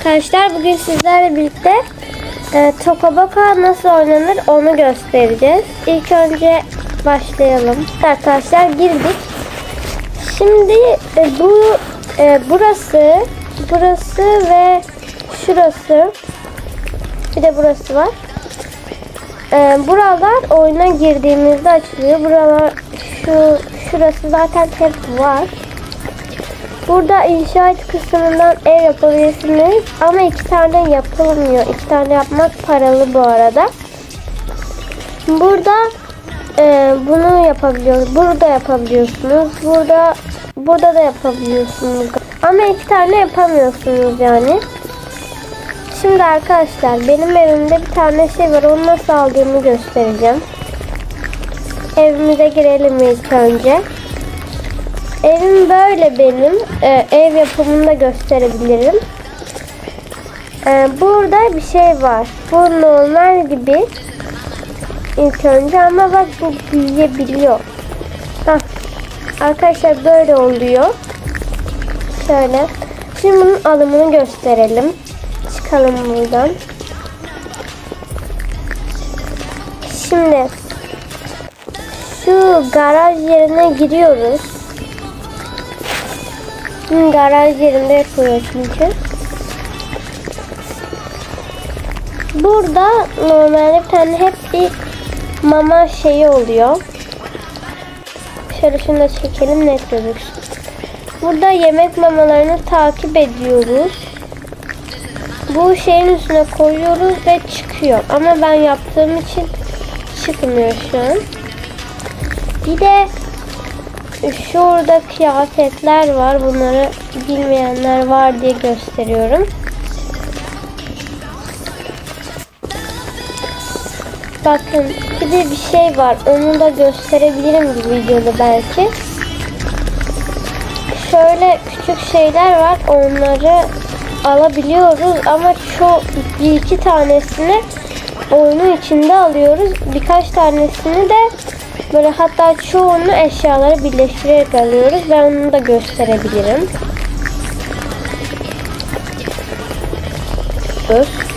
arkadaşlar bugün sizlerle birlikte e, Tokaboka nasıl oynanır onu göstereceğiz. İlk önce başlayalım. Arkadaşlar girdik. Şimdi e, bu e, burası burası ve şurası bir de burası var. E, buralar oyuna girdiğimizde açılıyor. Buralar şu şurası zaten hep var. Burada inşaat kısmından ev yapabilirsiniz ama iki tane yapılmıyor. İki tane yapmak paralı bu arada. Burada e, bunu yapabiliyoruz. Burada yapabiliyorsunuz. Burada burada da yapabiliyorsunuz. Ama iki tane yapamıyorsunuz yani. Şimdi arkadaşlar benim evimde bir tane şey var. Onu nasıl aldığımı göstereceğim. Evimize girelim ilk önce. Evim böyle benim. Ee, ev yapımını da gösterebilirim. Ee, burada bir şey var. Bu normal gibi. İlk önce ama bak bu büyüyebiliyor. Hah. Arkadaşlar böyle oluyor. Şöyle. Şimdi bunun alımını gösterelim. Çıkalım buradan. Şimdi şu garaj yerine giriyoruz. Hı, garaj yerinde yapıyor çünkü. Burada normalde bir hep bir mama şeyi oluyor. Şöyle şunu da çekelim net gözüksün. Burada yemek mamalarını takip ediyoruz. Bu şeyin üstüne koyuyoruz ve çıkıyor. Ama ben yaptığım için çıkmıyor şu an. Bir de Şurada kıyafetler var. Bunları bilmeyenler var diye gösteriyorum. Bakın bir de bir şey var. Onu da gösterebilirim bu videoda belki. Şöyle küçük şeyler var. Onları alabiliyoruz ama çok bir iki tanesini oyunun içinde alıyoruz. Birkaç tanesini de Böyle hatta çoğunu eşyaları birleştirerek alıyoruz. Ben onu da gösterebilirim. Dur.